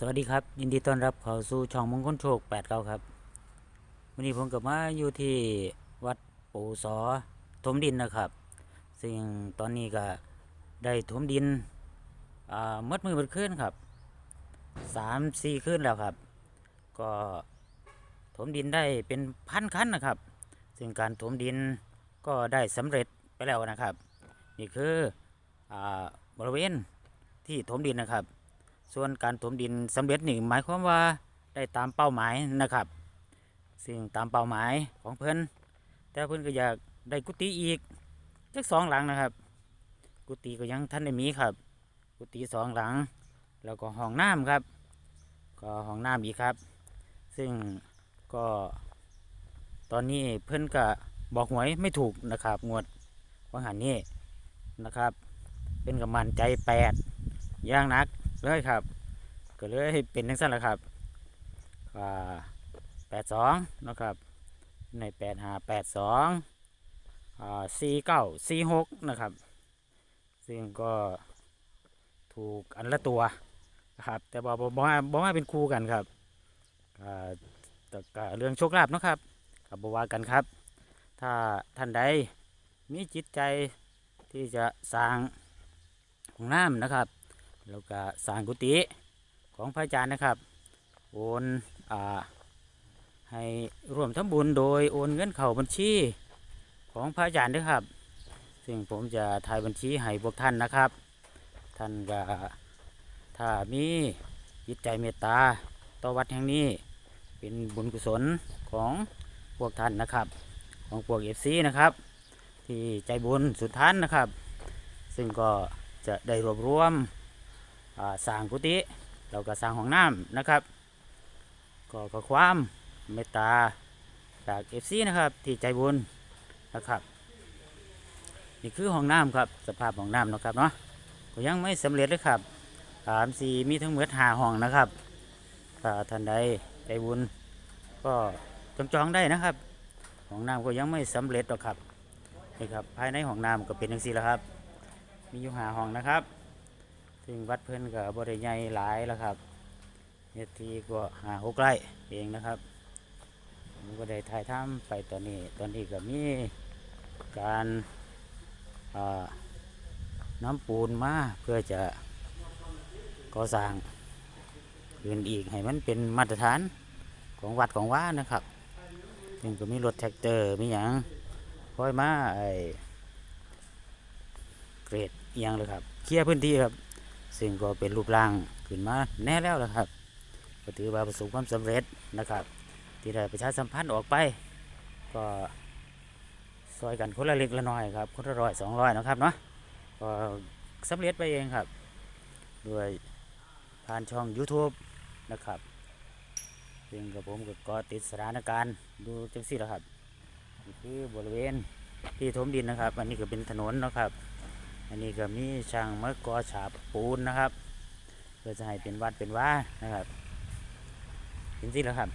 สวัสดีครับ ยินดีต้อนรับเข้าสู่ช่องมงคลโชค8เก้าครับวันนี้ผมกับมาอยู่ที่วัดปูสอถมดินนะครับ ซึ่งตอนนี้ก็ได้ถมดินอ่ามดมือเมดขึ้นครับสามสี่ขึ้นแล้วครับ ก็ถมดินได้เป็นพันคันนะครับ ซึ่งการถมดินก็ได้สำเร็จไปแล้วนะครับ นี่คืออาบริเวณที่ถมดินนะครับ ส่วนการถมดินสำเร็จนี่หมายความว่าได้ตามเป้าหมายนะครับ ซึ่งตามเป้าหมายของเพิ่อนแต่เพิ่อนก็อยากได้กุฏิอีกจักสองหลังนะครับ กุฏิก็ยังท่านได้มีครับ กุฏิสองหลัง แล้วก็ห้องน้ำครับ ก็ห้องน้ำอีกครับ ซึ่งก็ตอนนี้เพิ่อนก็บอกหวยไม่ถูกนะครับงวดวังหันนี้นะครับ เป็นกำมันใจแปดย่างนัก เลยครับ ก็เลยเป็นทั้งสั้นแหละครับแปดสองนะครับ ในแปดหาแปดสองสี่เก้าสี่หกนะครับ ซึ่งก็ถูกอันละตัวนะครับแต่บอกบอกว่าบอกว่าเป็นคู่กันครับแต่ก็เรื่องโชคลาภนะครับกับบว่ากันครับ ถ้าท่านใดมีจิตใจที่จะสร้างห้องน้ำนะครับ แล้วก็สางกุฏิของพระอาจารย์นะครับ โอนอ่าให้ร่วมทำบุญโดยโอนเงินเข้าบัญชีของพระอาจารย์ด้วยครับ ซึ่งผมจะถ่ายบัญชีให้พวกท่านนะครับ ท่านก็ถ้ามีจิตใจเมตตาต่อวัดแห่งนี้ เป็นบุญกุศลของพวกท่านนะครับ ของพวกเอฟซีนะครับ ที่ใจบุญสุดท้านนะครับ ซึ่งก็จะได้รวบรวม สร้างกุฏิเราก็สร้างห้องน้ำนะครับ ก็ขอความเมตตาจากเอฟซีนะครับที่ใจบุญนะครับนี่คือห้องน้ำครับสภาพห้องน้ำนะครับเนาะก็ยังไม่สำเร็จเลยครับสามสี่มีทั้งหมดหาห้องนะครับถ้าท่านใดใจบุญก็จองจองได้นะครับห้องน้ำก็ยังไม่สำเร็จหรอกครับนี่ครับภายในห้องน้ำก็เป็นอย่างนี้แหละครับ มีอยู่หาห้องนะครับ ซึ่งวัดเพื่อนกับบริใหญ่หลายแล้วครับเนทีก็หาหกไร่เองนะครับผมก็ได้ถ่ายทำไปตอนนี้ตอนนี้ก็มีการน้ำปูนมาเพื่อจะก่อสร้างคืนอีกให้มันเป็นมาตรฐานของวัดของว่านะครับซึ่งก็มีรถแท็กเตอร์มีอย่างคอยมาไอเกรดเอียงเลยครับ เคลียร์พื้นที่ครับ ซึ่งก็เป็นรูปร่างขึ้นมาแน่แล้วนะครับ ก็ถือว่าประสบความสำเร็จนะครับ ที่ได้ประชาสัมพันธ์ออกไป ก็ซอยกันคนละเล็กละน้อยครับ คนละร้อยสองร้อยนะครับเนาะก็สำเร็จไปเองครับ ด้วยผ่านช่อง YouTube นะครับซึ่งกับผมก็เกาะติดสถานการณ์ดูจังสี่แล้วครับนี่คือบริเวณที่ถมดินนะครับ อันนี้ก็เป็นถนนนะครับ อันนี้ก็มีช่างมะกอฉาบปูนนะครับ เพื่อจะให้เป็นวัดเป็นว่านะครับเห็นสิแล้วครับ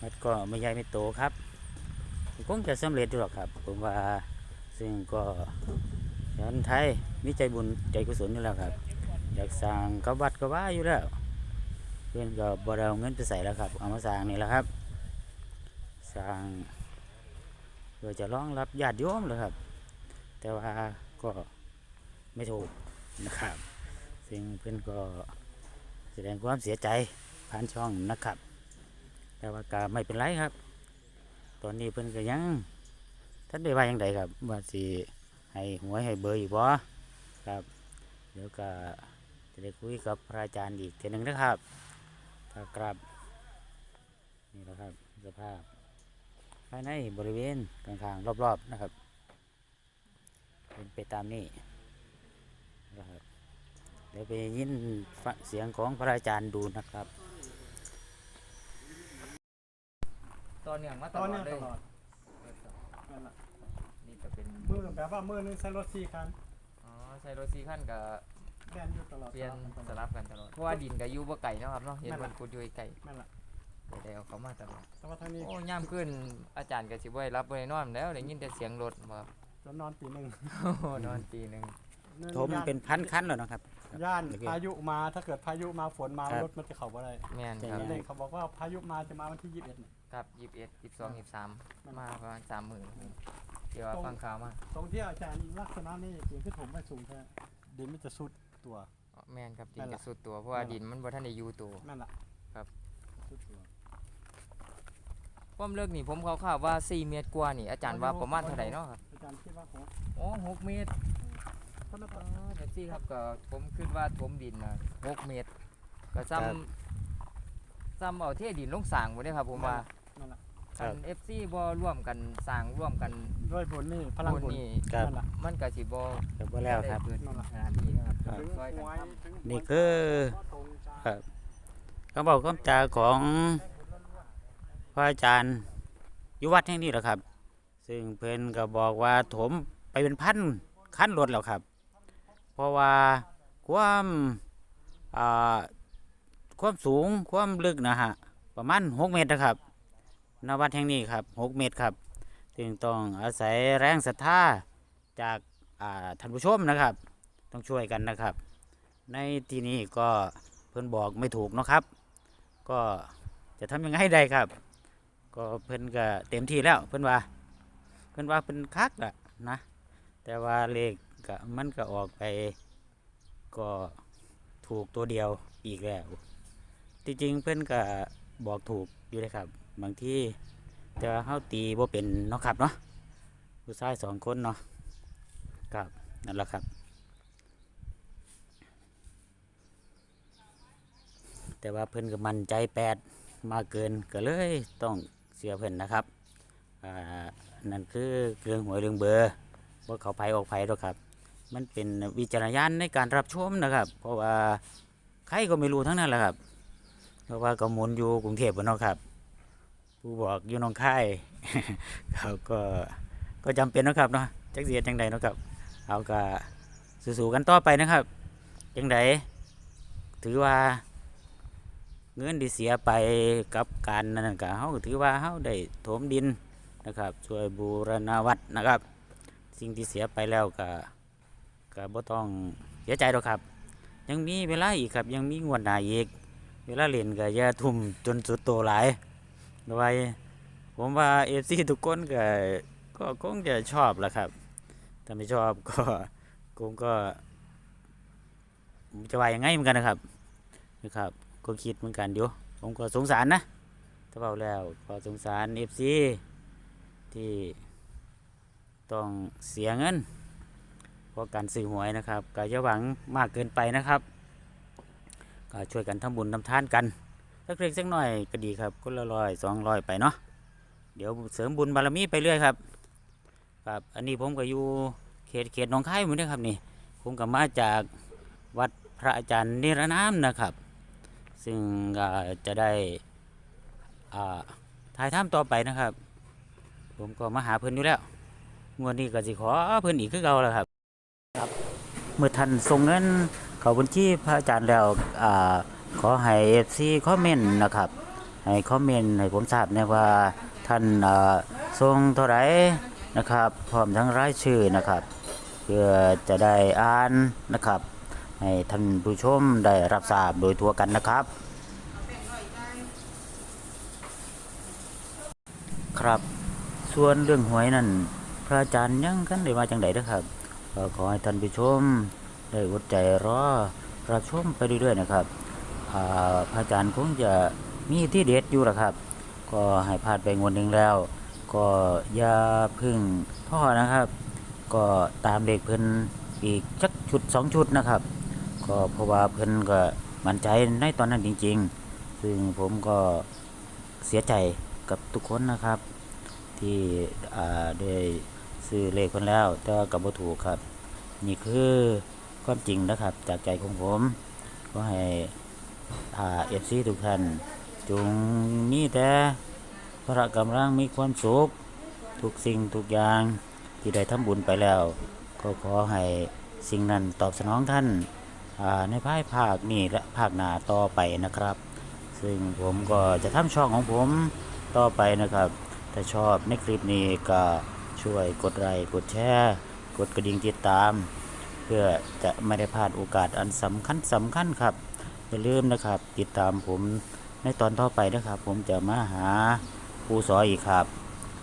มันก็ไม่ใหญ่ไม่โตครับคงจะสำเร็จหรอกครับ ผมว่าซึ่งก็คนไทยมีใจบุญใจกุศลอยู่แล้วครับ อยากสร้างกับวัดก็ว่าอยู่แล้วเพื่อนก็บ่ได้เอาเงินไปใส่แล้วครับเอามาสร้างนี่แหละครับสร้างเพื่อจะรองรับญาติโยมเลยครับ แต่ว่าก็ไม่ถูกนะครับ ซึ่งเพื่อนก็แสดงความเสียใจผ่านช่องนะครับ แต่ว่าก็ไม่เป็นไรครับ ตอนนี้เพื่อนก็ยังท่านได้ว่าอย่างไรครับว่าสิให้หวยให้เบอร์อีกบ่ครับเดี๋ยวก็จะได้คุยกับพระอาจารย์อีกทีหนึ่งนะครับถ้ากลับนี่แหละครับสภาพภายในบริเวณข้างๆรอบๆนะครับ เป็นไปตามนี้นะครับเดี๋ยวไปยินฟังเสียงของพระอาจารย์ดูนะครับ ตอนเนื่องมาตตอนลอเนี้ดเลยตลอดนั่นแหละนี่ก็เป็นมือแบบว่ามือหนึงใช้รถสี่คันอ๋อใช้รถซีขั้นกับแล่นอยู่ตลอดเปลี่ยนตลอดสลับกันตลอดเพราะว่าดินกับยูบ่ไก่เนาะครับเนาะเห็นนั่นแหมัละนกุดอยู่ไก่นั่นแหละเดี๋ยวได้เอาเขามาตลอดแต่ว่าทางนี้โอ้ย่ามขึ้นอาจารย์ก็สิบ่ได้รับบ่ได้นอนแล้วได้ยินแต่เสียงรถบ่ครับ จะนอนตีหนึ่งโอ้นอนตีหนึงนื่องถมจากเป็นพันคันแล้วนะครับ ย่านโอเคพายุมาถ้าเกิดพายุมาฝนมาครับ รถมันจะเข้าบ่ได้แม่นครับใช่เลยเขาบอกว่าพายุมาจะมาวันที่21เนี่ยครับยี่สิบเอ็ดยี่สิบสองยี่สิบสามมาประมาณสามหมื่นเดี๋ยวว่าฟังข่าวมาตรงที่อาจารย์ลักษณะนี้เสียงที่ผมไม่สูงแท้ดินมันจะสุดตัวอ๋อแม่นครับดินั่นนจะล่ะสุดตัวเพราะว่านั่นล่ะดินมันบ่ทันได้อยู่ตัว นั่นแหละครับสุดตัว ความเลิกนี่ผมเขาข่าวๆว่า 4 เมตรกว่านี่อาจารย์ว่าประมาณเท่าไหร่เนาะครับอาจารย์คิดว่าของโอ้หกเมตรคนละอ๋ตัอวเดี๋ยวสิครับก็ผมคิดว่าถมดินนะ6เมตร ก็ซ้ครับำซ้ำเอาเทดินลงสร้างบ่ได้ครับ ผมว่านั่นแหละครัคับ น FC บ่ร่วมกันสร้างร่วมกันด้วยบุญนี่พลังบุญบุญนี่ครับนั่นแหละมันก็สิบ่เดี๋ยวบ่แล้วครับ ได้เกิดนั่นล่ะขนาดนี้นะครับครับ ถึงช่วยหกันวยทำ ถึงนี่คือตรงจ้าครับคำบอกคำจาของพ ระอาจารย์อยุวัดแห่งนี้แหละครับ ซึ่งเพิ่อนก็บอกว่าถมไปเป็นพันขั้นรถแล้วครับ เพราะว่าความความสูงความลึกนะฮะประมาณหกเมตรนะครับนวัดแห่งนี้ครับหกเมตรครับซึ่งต้องอาศัยแรงศรัทธาจากาท่านผู้ชมนะครับ ต้องช่วยกันนะครับ ในที่นี้ก็เพิ่อนบอกไม่ถูกนะครับ ก็จะทำยังไงได้ครับ ก็เพิ่นก็เต็มที่แล้วเพิ่นว่า เพิ่นว่าเป็นคักอะนะ แต่ว่าเลขก็มันก็ออกไป ก็ถูกตัวเดียวอีกแล้วที่จริงเพิ่นก็บอกถูกอยู่เลยครับ บางที่แต่ว่าเฮาตีบ่เป็นเนาะครับเนาะผู้ชายสองคนเนาะครับนั่นแหละครับ แต่ว่าเพิ่นก็มั่นใจแปดมาเกินก็เลยต้อง เสียเพิ่นนะครับอ่านั่นคือเรื่องหวยเรื่องเบอร์ว่าเขาภัยออกภัยหรอกครับ มันเป็นวิจารณญาณในการรับชมนะครับ เพราะว่าใครก็ไม่รู้ทั้งนั้นแหละครับ เพราะว่าก็หมุนอยู่กรุงเทพฯบ่เนาะครับ ผู้บอกอยู่หนองค่ายเขาก็ก็จำเป็นนะครับเนาะจักเสียจังใดนะครับเอาก็สู้ๆกันต่อไปนะครับจังใดถือว่า เงินที่เสียไปกับการนั้นก็เฮาถือว่าเฮาได้ถมดินนะครับช่วยบูรณวัดนะครับ สิ่งที่เสียไปแล้วก็ก็บ่ต้องเสียใจหรอกครับ ยังมีเวลาอีกครับยังมีงวดหน้าอีก เวลาเล่นก็อย่าทุ่มจนสุดโตหลายไว้ผมว่า FC ทุกคนก็ก็คงจะชอบแหละครับถ้าไม่ชอบก็คงก็จะว่ายังไงเหมือนกันนะครับนะครับ ก็คิดเหมือนกันอยู่ ผมก็สงสารนะถ้าเบาแล้วก็สงสารเอฟซีที่ต้องเสียเงินเพราะการซื้อหวยนะครับก็อย่าหวังมากเกินไปนะครับก็ช่วยกันทำบุญทำทานกันสักเล็กสักหน่อยก็ดีครับคนละร้อยสองร้อยไปเนาะเดี๋ยวเสริมบุญบารมีไปเรื่อยครับครับอันนี้ผมก็อยู่เขตเขตหนองคายเหมือนเดิมครับนี่ผมก็มาจากวัดพระอาจารย์นิรนามนะครับ ซึ่งจะได้อ่าถ่ายทำต่อไปนะครับ ผมก็มาหาเพิ่อนอยู่แล้วงวดนี้ก็สิขอเพิ่อนอีกคือเก่าแล้วครับครับ เมื่อท่านส่งเงินเขาบัญชีพระอาจารย์แล้วอขอให้ FC คอมเมนต์นะครับให้คอมเมนต์ให้ผมทราบนะว่าท่านอ่าส่งเท่าไรนะครับ พร้อมทั้งรายชื่อนะครับ เพื่อจะได้อ่านนะครับ ให้ท่านผู้ชมได้รับทราบโดยทั่วกันนะครับ ครับ ส่วนเรื่องหวยนั่น พระอาจารย์ยังกันได้มาจังไดเด้อครับก็ขอให้ท่านผู้ชมได้อดใจรอรับชมไปเรื่อยๆนะครับพระอาจารย์คงจะมีที่เด็ดอยู่ละครับ ก็ให้พลาดไปงวดหนึ่งแล้ว ก็อย่าพึ่งท่อนะครับ ก็ตามเด็กเพิ่นอีกจักชุดสองชุดนะครับ ก็เพราะว่าเพิ่นก็มั่นใจในตอนนั้นจริง ๆ ซึ่งผมก็เสียใจกับทุกคนนะครับ ที่ได้ซื้อเลขคนแล้ว แต่ว่ากับบ่ถูกครับ นี่คือความจริงนะครับ จากใจของผมก็ให้อ่าเอฟซีทุกท่านจงมีแต่พระกำลังมีความสุขทุกสิ่งทุกอย่างที่ได้ทำบุญไปแล้ว ก็ขอให้สิ่งนั้นตอบสนองท่าน ในภายภาคนี้และภาคหน้าต่อไปนะครับ ซึ่งผมก็จะทำช่องของผมต่อไปนะครับ ถ้าชอบในคลิปนี้ก็ช่วยกดไลค์กดแชร์กดกระดิ่งติดตาม เพื่อจะไม่ได้พลาดโอกาสอันสำคัญสำคัญครับอย่าลืมนะครับ ติดตามผมในตอนต่อไปนะครับ ผมจะมาหาผู้สอนอีกครับ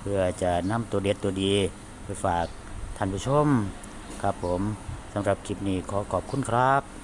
เพื่อจะนำตัวเด็ดตัวดีไปฝากท่านผู้ชมครับผมสำหรับคลิปนี้ขอขอบคุณครับ